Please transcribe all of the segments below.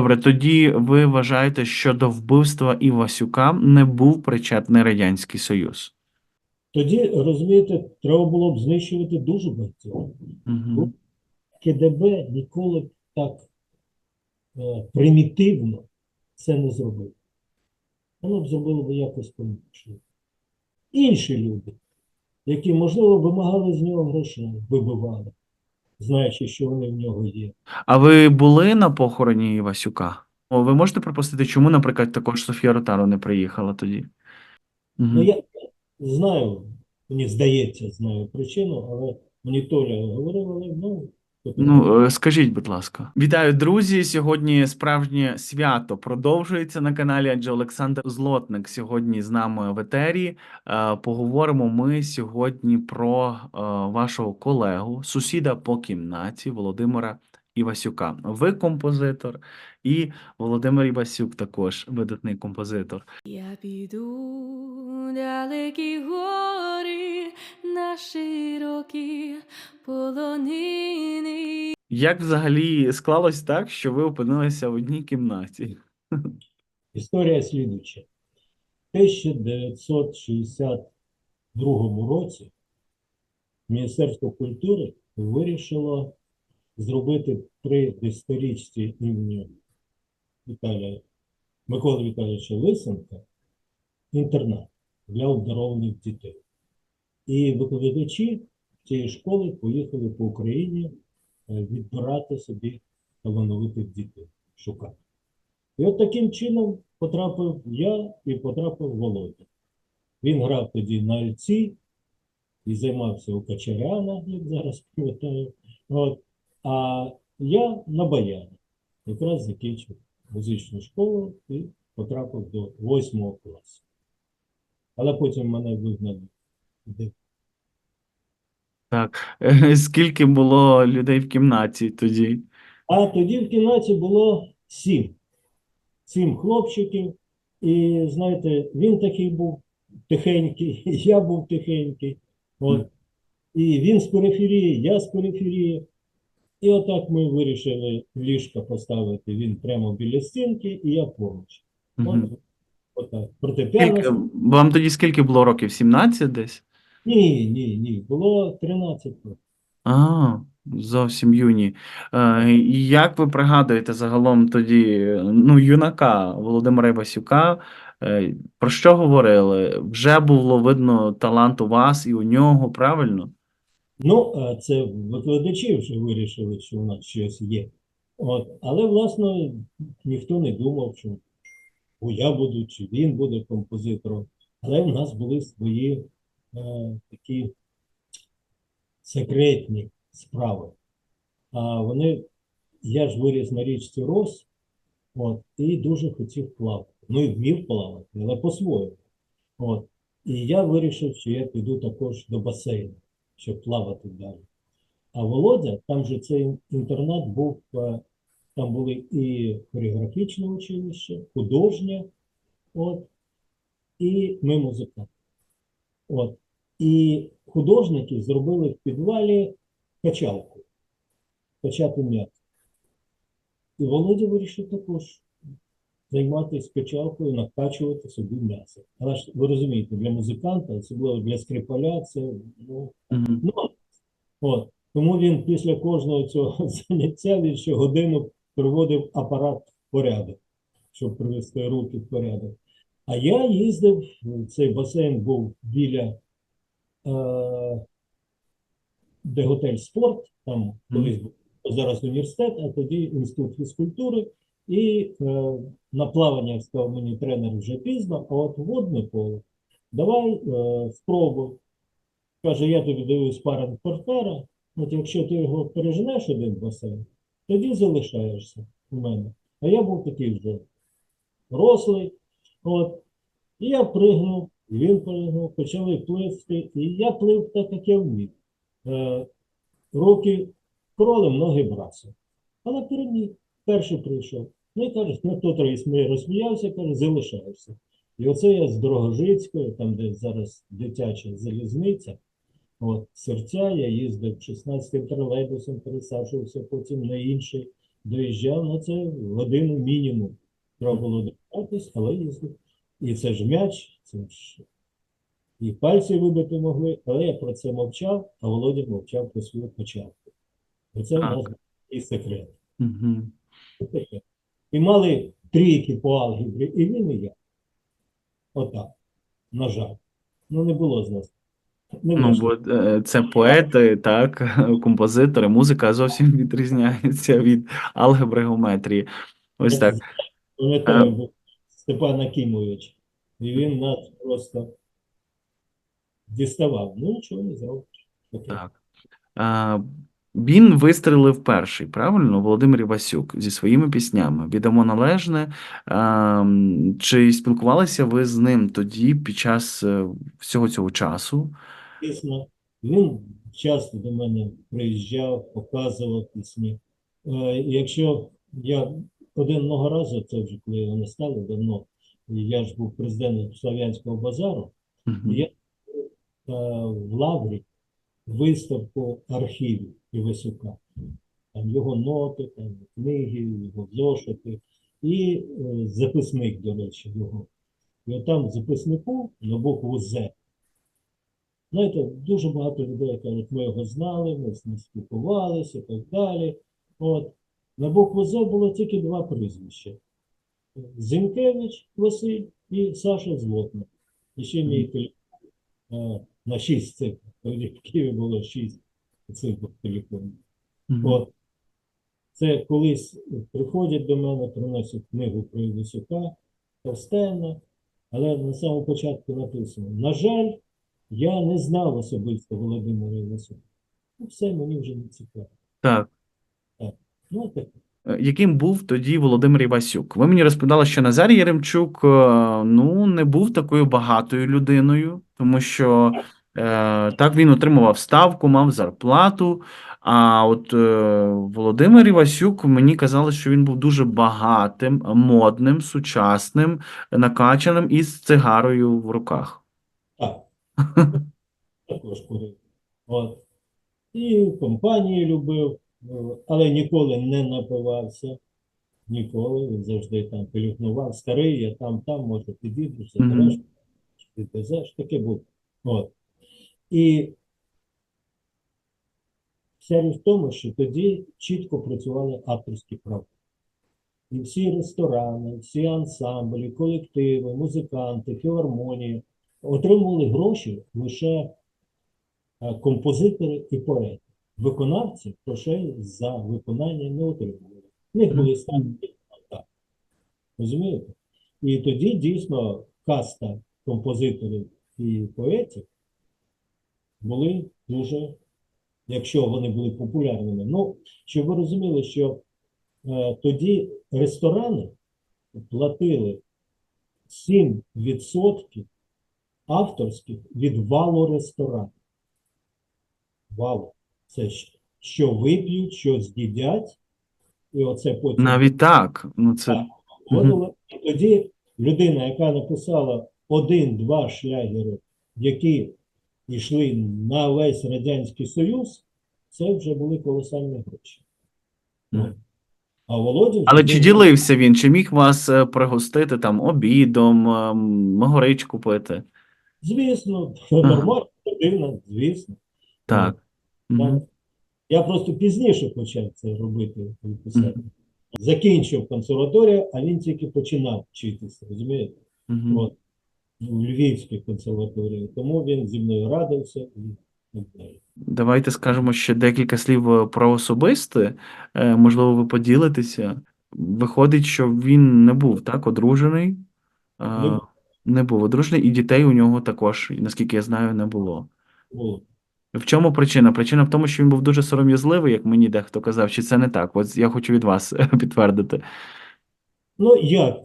Добре, тоді ви вважаєте, що до вбивства Івасюка не був причетний Радянський Союз? Тоді, розумієте, треба було б знищувати дуже багатьох. Угу. КДБ ніколи б так е, примітивно це не зробило. Воно б зробило б якось по-іншому. Інші люди, які, можливо, вимагали з нього грошей, вибивали, знаючи, що вони в нього є. А ви були на похороні Івасюка? О, ви можете припустити, чому, наприклад, також Софія Ротаро не приїхала тоді? Угу. Ну, я знаю, мені здається, знаю причину, але мені Толя говорив, але ну, Ну, е, скажіть, будь ласка. Вітаю, друзі! Сьогодні справжнє свято продовжується на каналі, адже Олександр Злотник сьогодні з нами в етері. Е, Поговоримо ми сьогодні про е, вашого колегу, сусіда по кімнаті Володимира Івасюка. Ви композитор, і Володимир Івасюк також видатний композитор. Я піду далекі гори на широкі полонини. Як взагалі склалось так, що ви опинилися в одній кімнаті? Історія слідуча. В 1962 році Міністерство культури вирішило зробити при десятирічці імені Віталія Миколи Віталійовича Лисенка інтернат для обдарованих дітей. І викладачі цієї школи поїхали по Україні е, відбирати собі талановитих дітей, шукати. І от таким чином потрапив я і потрапив Володя. Він грав тоді на альці і займався у Качаряна, як зараз пам'ятаю. От. А я на баяні. Якраз закінчив музичну школу і потрапив до восьмого класу. Але потім мене вигнали. Так, Е, скільки було людей в кімнаті тоді? А тоді в кімнаті було сім. Сім хлопчиків. І знаєте, він такий був тихенький, я був тихенький. От. І він з периферії, я з периферії. І отак ми вирішили ліжка поставити. Він прямо біля стінки, і я поруч. Мгм. отак. Скільки, вам тоді скільки було років? 17 десь? Ні, ні, ні. Було 13 років. А, зовсім юні. Е, як ви пригадуєте загалом тоді, ну, юнака Володимира Івасюка, е, про що говорили? Вже було видно талант у вас і у нього, правильно? Ну, е, це викладачі вже вирішили, що у нас щось є. От. Але, власне, ніхто не думав, що я буду, чи він буде композитором. Але в нас були свої е, такі секретні справи. А вони, я ж виріс на річці Рос, от, і дуже хотів плавати. Ну і вмів плавати, але по-своєму. От. І я вирішив, що я піду також до басейну, щоб плавати далі. А Володя, там же цей інтернат був, е, там були і хореографічне училище, художнє, от, і ми музиканти. От. І художники зробили в підвалі качалку, качати м'ясо. І Володя вирішив також займатися качалкою, накачувати собі м'ясо. Але ж ви розумієте, для музиканта, особливо для скрипаля, це ну, Мгм. Ну, от. Тому він після кожного цього заняття він ще годину приводив апарат в порядок, щоб привести руки в порядок. А я їздив, цей басейн був біля, е, де готель спорт, там колись був зараз університет, а тоді інститут фізкультури. І е, на плавання сказав мені тренер вже пізно, а от водне поле, давай е, спробуй. Каже, я тобі даю спаринг партнера, от якщо ти його переженеш один басейн, тоді залишаєшся у мене. А я був такий вже рослий. От. І я пригнув, він пригнув, почали пливти, і я плив так, як я вмів. Е, руки кролем, ноги брасом. Але переміг, перший прийшов. Ну і каже, ну хто трохи розсміявся, каже, залишаєшся. І оце я з Дрогожицької, там, де зараз дитяча залізниця, от, серця, я їздив 16-м тролейбусом, пересаджувався потім на інший. доїжджав на це годину мінімум. Треба було добратись, але їздив. І це ж м'яч, це ж і пальці вибити могли, але я про це мовчав, а Володя мовчав про свою початку. Оце у нас і секрет. Угу. І мали трійки по алгебрі, і він, і я. Отак. На жаль. Ну, не було з нас. Не Ну, бо е, це поети, так, композитори, музика зовсім відрізняється від алгебри геометрії. Ось так. Пам'ятаю, Степан Акімович. І він нас просто діставав. Ну, нічого не зробиш. Так. Він вистрелив перший, правильно? Володимир Івасюк зі своїми піснями. Віддамо належне. Чи спілкувалися ви з ним тоді під час е, всього цього часу? Дійсно, він часто до мене приїжджав, показував пісні. Е, якщо я одного разу, це вже коли його не стало давно, я ж був президентом Слав'янського базару, Мгм. я е, в Лаврі виставку архівів Івасюка. Там його ноти, там книги, його зошити і е, записник, до речі, його. І от там в записнику на букву З. Знаєте, дуже багато людей кажуть, ми його знали, ми з ним спілкувалися і так далі. От. На букву З було тільки два прізвища. Зінкевич Василь і Саша Злотник. І ще мій е, на шість цифр. В Києві було шість цифр телефонів. Мгм. От. Це колись приходять до мене, приносять книгу про Івасюка, товстенна, але на самому початку написано: на жаль, я не знав особисто Володимира Івасюка. Ну, все мені вже не цікаво. Так. Ну, так. Е, Яким був тоді Володимир Івасюк? Ви мені розповідали, що Назар Яремчук е, ну, не був такою багатою людиною, тому що е, так він отримував ставку, мав зарплату. А от Володимир Івасюк мені казали, що він був дуже багатим, модним, сучасним, накачаним і з цигарою в руках. Так. Також. І компанії любив, але ніколи не напивався. Ніколи. Він завжди там пилюкнував. Старий, я там, там, може, підійдеш, забереш, підвезеш. Таке було. От. І вся річ в тому, що тоді чітко працювали авторські права. І всі ресторани, всі ансамблі, колективи, музиканти, філармонії отримували гроші лише е, композитори і поети. Виконавці грошей за виконання не отримували. В них були так. Розумієте? І тоді дійсно каста композиторів і поетів були дуже, якщо вони були популярними. Ну, щоб ви розуміли, що е, тоді ресторани платили 7% авторських від валу ресторанів. Валу. Це що вип'ють, що з'їдять, і оце потім Навіть так. Ну, це... Так. І тоді людина, яка написала один-два шлягери, які йшли на весь Радянський Союз, це вже були колосальні гроші. А Володя Але чи ділився він? Чи міг вас е, пригостити там обідом, ем, могорич купити? Звісно, нормальна людина, звісно. Так. Я просто пізніше почав це робити писати. Закінчив консерваторію, а він тільки починав вчитися, розумієте? От, в Львівській консерваторії. Тому він зі мною радився і. Давайте скажемо ще декілька слів е, про особисте. Е, Можливо, ви поділитеся. Виходить, що він не був так одружений. Е, Не був. Не був одружений, і дітей у нього також, наскільки я знаю, не було. Було. В чому причина? Причина в тому, що він був дуже сором'язливий, як мені дехто казав, чи це не так? От я хочу від вас підтвердити. Ну, як?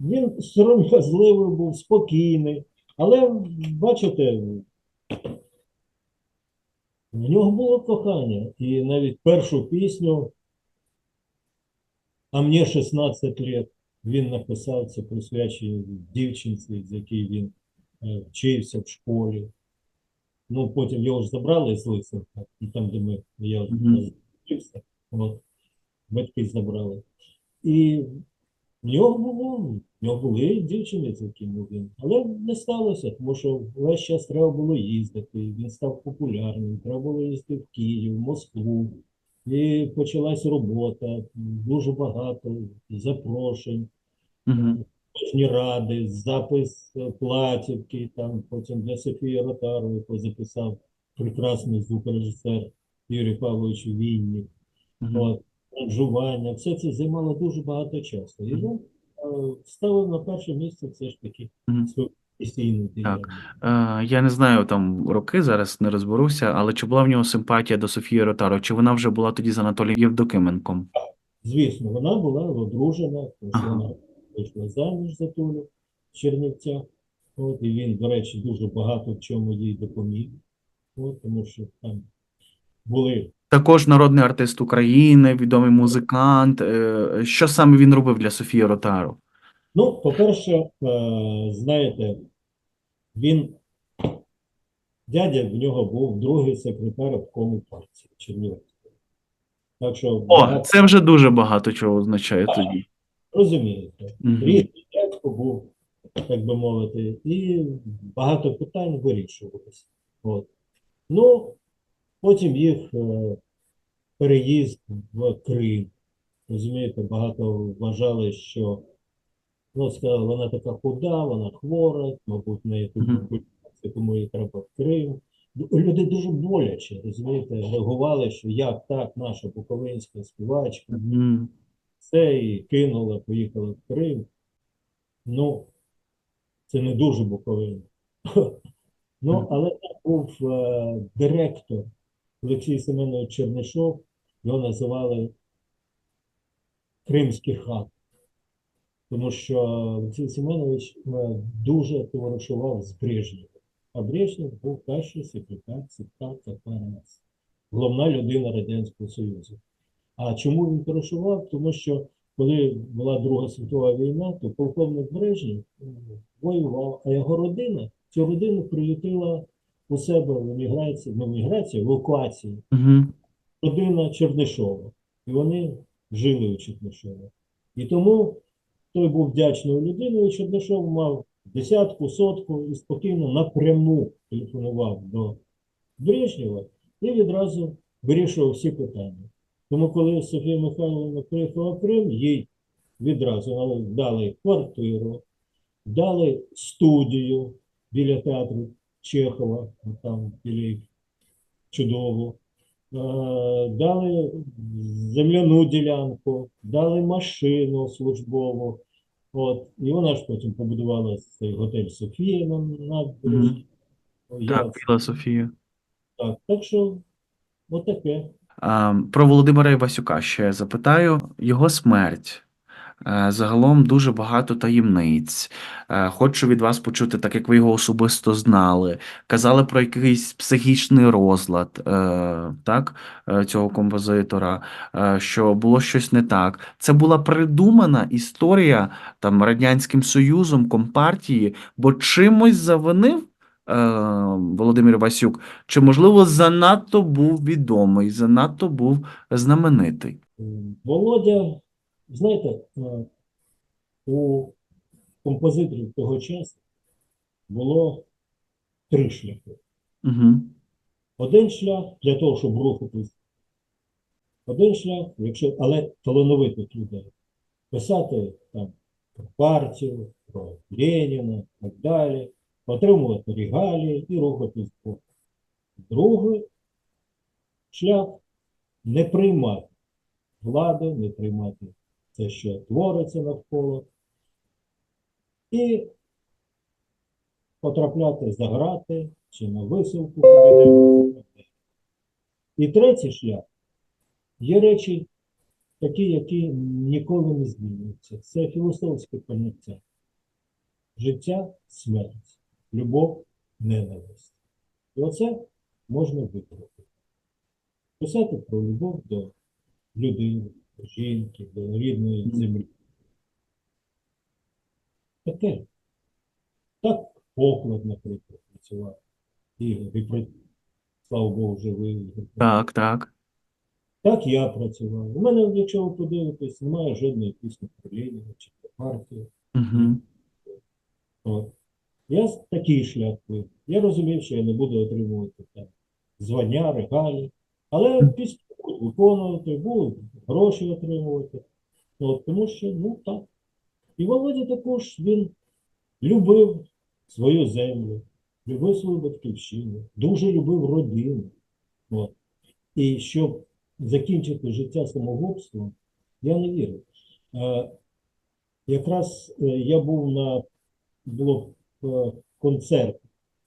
Він сором'язливий був, спокійний. Але, бачите, у нього було кохання. І навіть першу пісню «А мені 16 років» він написав це присвячення дівчинці, з якій він е, вчився в школі. Ну, потім його ж забрали з Лисенка, і там, де ми, я Мгм. вчився. От. батьки забрали. І в нього було, в нього були дівчини, з якими він. Але не сталося, тому що весь час треба було їздити. Він став популярним, треба було їздити в Київ, в Москву. І почалась робота, дуже багато запрошень, Угу. Кожні ради, запис е, платівки, там потім для Софії Ротарової позаписав прекрасний звукорежисер Юрій Павлович Вінник. Угу. От, аранжування, все це займало дуже багато часу. І він е, ставив на перше місце все ж таки свою професійну діяльність. Е, я не знаю там роки, зараз не розберуся, але чи була в нього симпатія до Софії Ротаро, чи вона вже була тоді з Анатолієм Євдокименком? Звісно, вона була одружена, тому що вона вийшла заміж за Толю в Чернівцях. От, і він, до речі, дуже багато в чому їй допоміг. От, тому що там були Також народний артист України, відомий музикант. Е, Що саме він робив для Софії Ротаро? Ну, по-перше, е, знаєте, він, дядя в нього був другий секретар обкому партії Чернівецької. Так що, О, багато- це вже дуже багато чого означає тоді. Розумієте, Мгм. рідний дядько був, так би мовити, і багато питань вирішувалося. От. Ну, потім їх е, переїзд в Крим. Розумієте, багато вважали, що ну, сказали, вона така худа, вона хвора, мабуть, неї тут Мгм. тому їй треба в Крим. Люди дуже боляче, розумієте, реагували, що як так, наша буковинська співачка, Мгм. Все і кинула, поїхала в Крим. Ну, це не дуже буковина. Ну, але там був е, директор Олексій Семенович Чернишов, його називали Кримський хан. Тому що Олексій Семенович е, дуже товаришував з Брежнєвим. А Брежнєв був перший секретар ЦК КПРС, головна людина Радянського Союзу. А чому він товаришував? Тому що коли була Друга світова війна, то полковник Брежнєв воював, а його родина, цю родину приютила у себе в еміграції, не в еміграції, в евакуації, Мгм. родина Чернишова. І вони жили у Чернишова. І тому той був вдячною людиною, Чернишов мав десятку, сотку і спокійно напряму телефонував до Брежнєва і відразу вирішував всі питання. Тому, коли Софія Михайловна приїхала в Крим, їй відразу дали квартиру, дали студію біля театру Чехова, там біля чудово. Е, Дали земляну ділянку, дали машину службову. От, і вона ж потім побудувала цей готель Софія на набережні. Я- Так, Біла Софія. так, так що, отаке. Про Володимира Івасюка ще запитаю. Його смерть. Е, Загалом дуже багато таємниць. Е, Хочу від вас почути, так як ви його особисто знали. Казали про якийсь психічний розлад, е, так, цього композитора, що було щось не так. Це була придумана історія там Радянським Союзом, Компартії, бо чимось завинив Володимир Івасюк, чи, можливо, занадто був відомий, занадто був знаменитий. Володя, знаєте, е, у композиторів того часу було три шляхи. Угу. Один шлях для того, щоб рухатись. Один шлях, якщо, але талановитих людей. Писати там про партію, про Леніна і так далі, отримувати регалії і рухатись вперед. Другий шлях не приймати влади, не приймати те, що твориться навколо, і потрапляти за грати чи на висилку. І третій шлях є речі такі, які ніколи не змінюються. Це філософське поняття. Життя, смерть, любов, ненависть. І оце можна вибрати. Писати про любов до людини, до жінки, до рідної землі. Таке. Так поклад, наприклад, працював. І слава Богу, живий. Так, так. Так я працював. У мене, якщо ви подивитесь, немає жодної пісні про Леніна чи про партію. Угу. От. Я такий шлях вибрав. Я розумів, що я не буду отримувати там звання, регалії, але пісню буду виконувати, буду гроші отримувати. От, тому що, ну так. І Володя також він любив свою землю, любив свою батьківщину, дуже любив родину. От. І щоб закінчити життя самогубством, я не вірю. Е, якраз е, я був на було концерт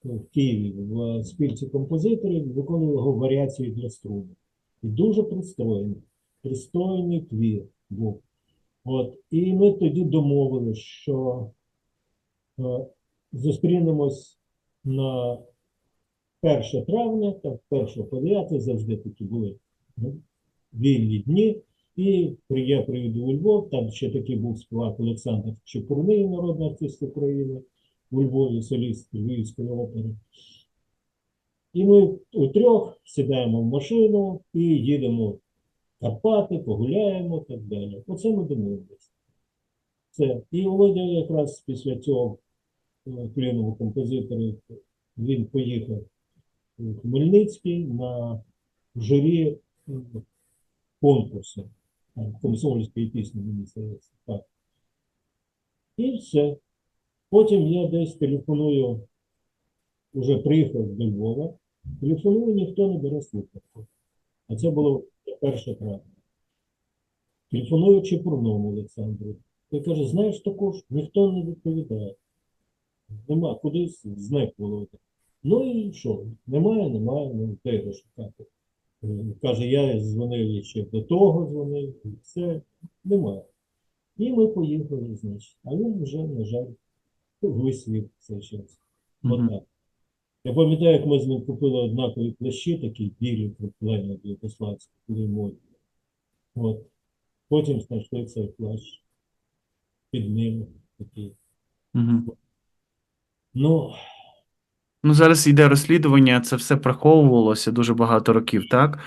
в Києві в спільці композиторів, виконував його варіації для струни. І дуже пристойний, пристойний твір був. От. І ми тоді домовилися, що е, зустрінемось на 1 травня, там 1 по 9 завжди такі були ну, вільні дні. І я приїду у Львов, там ще такий був співак Олександр Чепурний, народний артист України, у Львові соліст Львівської опери. І ми у трьох сідаємо в машину і їдемо в Карпати, погуляємо і так далі. Оце ми домовилися. Це. І Володя якраз після цього клінового композитора він поїхав у Хмельницький на журі конкурсу комсомольської пісні, мені здається. Так. І все. Потім я десь телефоную, вже приїхав до Львова, телефоную, ніхто не бере слухавку. А це було 1 травня. Телефоную Чепурному Олександру. Я каже, знаєш також, ніхто не відповідає. Нема, кудись зник Володя. Ну і що? Немає, немає, ну де його шукати. Каже, я дзвонив ще до того, дзвонив, і все, немає. І ми поїхали, значить. А він вже, на жаль, висвів цей час. Мгм. Я пам'ятаю, як ми з ним купили однакові плащі, такі білі креплення до Югославські, коли модні. От. Потім знайшли цей плащ під ним такий. Угу. Ну, Ну, зараз йде розслідування, це все приховувалося дуже багато років, так?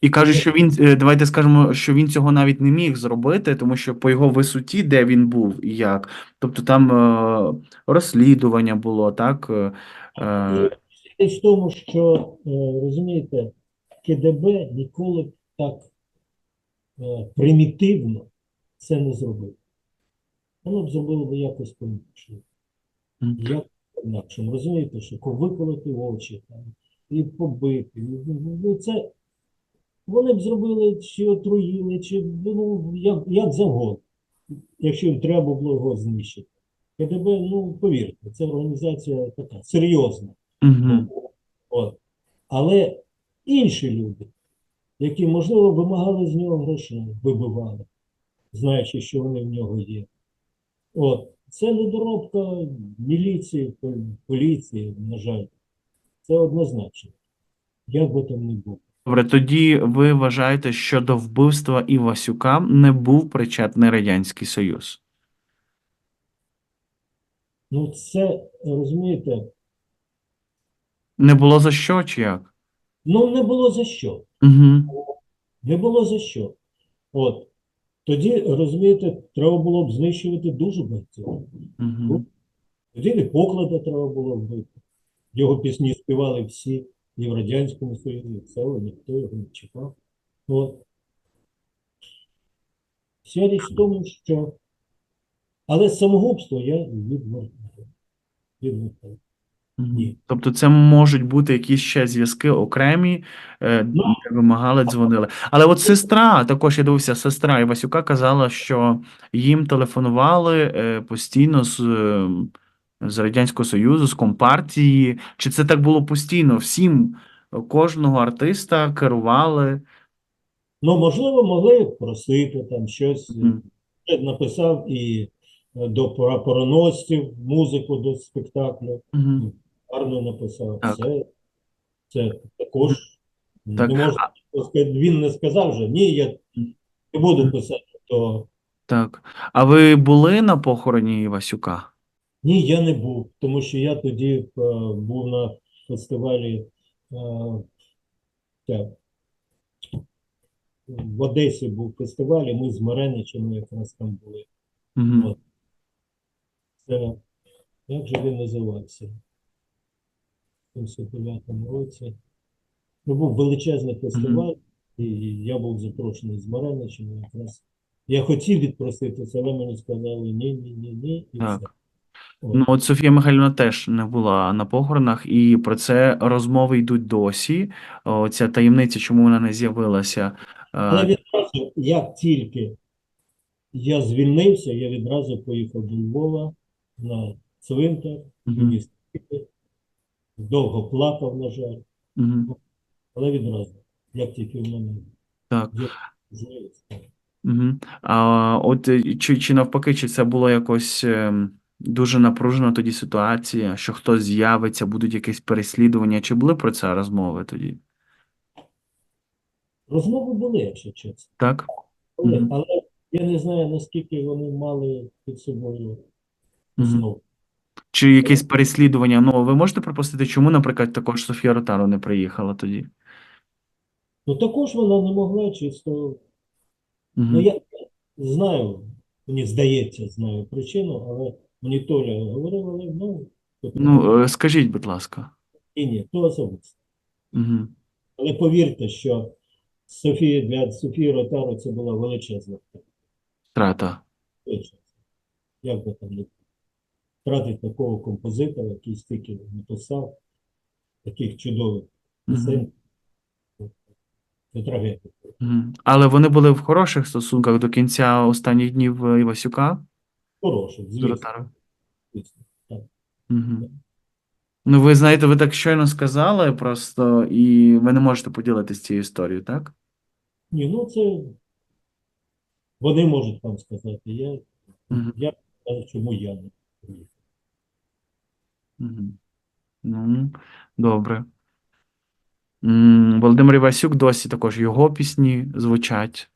І кажуть, що він, е, давайте скажемо, що він цього навіть не міг зробити, тому що по його висоті, де він був і як. Тобто там е, розслідування було, так? Е, е, в тому, що, е, розумієте, КДБ ніколи б так примітивно це не зробило. Воно б зробило б якось по-іншому. Як по-інакшому. Розумієте, що ко- виколоти очі там, і побити. і, ну, Ну, це вони б зробили, чи отруїли, чи ну, як, як завгодно, якщо їм треба було його знищити. КДБ, ну, повірте, це організація така серйозна. угу. От. Але інші люди, які, можливо, вимагали з нього грошей, вибивали, знаючи, що вони в нього є. От. Це недоробка міліції, поліції, на жаль. Це однозначно. Як би там не було. Добре, тоді ви вважаєте, що до вбивства Івасюка не був причетний Радянський Союз? Ну, це, розумієте, Не було за що чи як? ну не було за що. Угу. Не було за що. От. Тоді, розумієте, треба було б знищувати дуже багатьох. Угу. Тоді і поклада треба було вбити. Його пісні співали всі і в Радянському Союзі, це ніхто його не чекав. От. Вся річ в тому, що. Але самогубство я відвертаю. Відвертаю. Ні. Тобто це можуть бути якісь ще зв'язки окремі, е, Ну. вимагали, дзвонили. Але от сестра, також я дивився, сестра Івасюка казала, що їм телефонували е, постійно з, е, з Радянського Союзу, з Компартії. Чи це так було постійно? Всім, кожного артиста керували. Ну, можливо, могли просити там щось. Я написав і е, до прапороносців музику до спектаклю. Мгм. гарно написав. Так. Це, це також Так. не можна. Він не сказав вже, ні, я не буду писати, то Так. А ви були на похороні Івасюка? Ні, я не був, тому що я тоді е, був на фестивалі е, так, в Одесі був фестиваль, і ми з Мареничами якраз там були. Мгм. От. Це, як же він називався? В 79-му році. Ну, був величезний фестиваль, і я був запрошений з Мареничами якраз. Я хотів відпроситися, але мені сказали ні, ні, ні, ні, і Так. все. Ну, от Софія Михайлівна теж не була на похоронах, і про це розмови йдуть досі. О, ця таємниця, чому вона не з'явилася. Але Е, відразу, як тільки я звільнився, я відразу поїхав до Львова на цвинтар, місто. Довго плакав, на жаль, мгм. але відразу, як тільки в мене Так. можливість. А от чи, чи навпаки, чи це було якось ем, дуже напружена тоді ситуація, що хтось з'явиться, будуть якісь переслідування, чи були про це розмови тоді? Розмови були, якщо чесно. Так? Були, Мгм. але я не знаю, наскільки вони мали під собою основу. Чи якесь переслідування? Ну, ви можете припустити, чому, наприклад, також Софія Ротару не приїхала тоді? Ну також вона не могла чисто. Мгм. Ну я знаю, мені здається, знаю причину, але мені Толя говорив, але ну, тобто, Ну, е, скажіть, будь ласка. ні, ні, то особисто. Угу. Але повірте, що Софія для Софії Ротару це була величезна втрата. Величезна. Як би там не було. втратити такого композитора, який стільки написав, таких чудових пісень. Це трагедія. Але вони були в хороших стосунках до кінця останніх днів е, Івасюка Хороше, звісно. Звісно. Так. Угу. Ну, ви знаєте, ви так щойно сказали просто, і ви не можете поділитися цією історією, так? Ні, ну це вони можуть вам сказати. Я, Мгм. я кажу, чому я не приїхав. Угу. Ну, добре. Володимир Івасюк досі також його пісні звучать.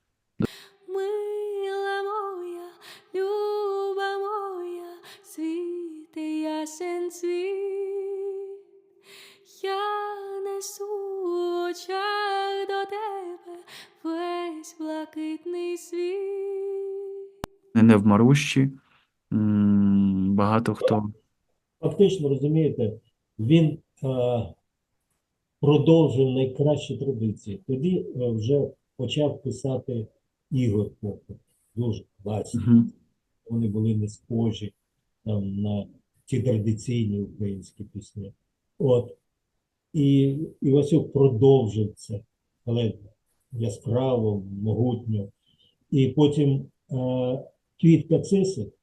Не, в Марущі. Багато хто. Фактично, розумієте, він е, продовжив найкращі традиції. Тоді е, вже почав писати Ігор Попов. Дуже класні. Мгм. Вони були не схожі там, на ті традиційні українські пісні. От. І Івасюк продовжив це, але яскраво, могутньо. І потім е, Квітка Цисик,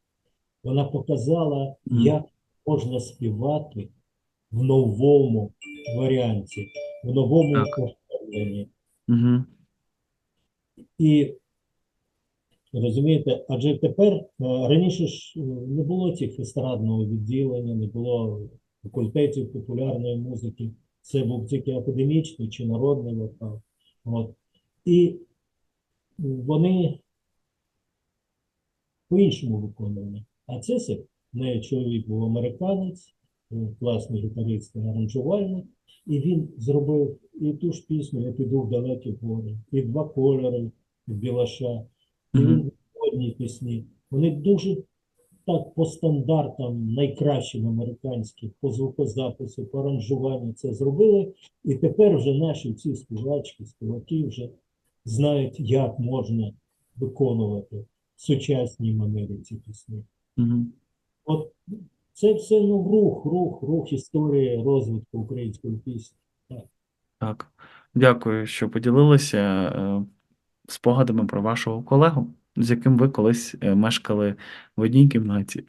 вона показала, як можна співати в новому варіанті, в новому оформленні. Угу. І розумієте, адже тепер е, раніше ж е, не було цих естрадного відділення, не було факультетів популярної музики. Це був тільки академічний чи народний вокал. От. І вони по-іншому виконували. А Цесик, в неї чоловік був американець, е, класний гітарист аранжувальник, і він зробив і ту ж пісню «Я піду в далекі гори», і два кольори в Білаша, і він в одній пісні. Вони дуже так по стандартам найкращим американським, по звукозапису, по аранжуванню це зробили. І тепер вже наші ці співачки, співаки вже знають, як можна виконувати сучасній манері ці пісні. Угу. От це все ну, рух, рух, рух історії розвитку української пісні. Так. так. Дякую, що поділилися е, спогадами про вашого колегу, з яким ви колись е, мешкали в одній кімнаті.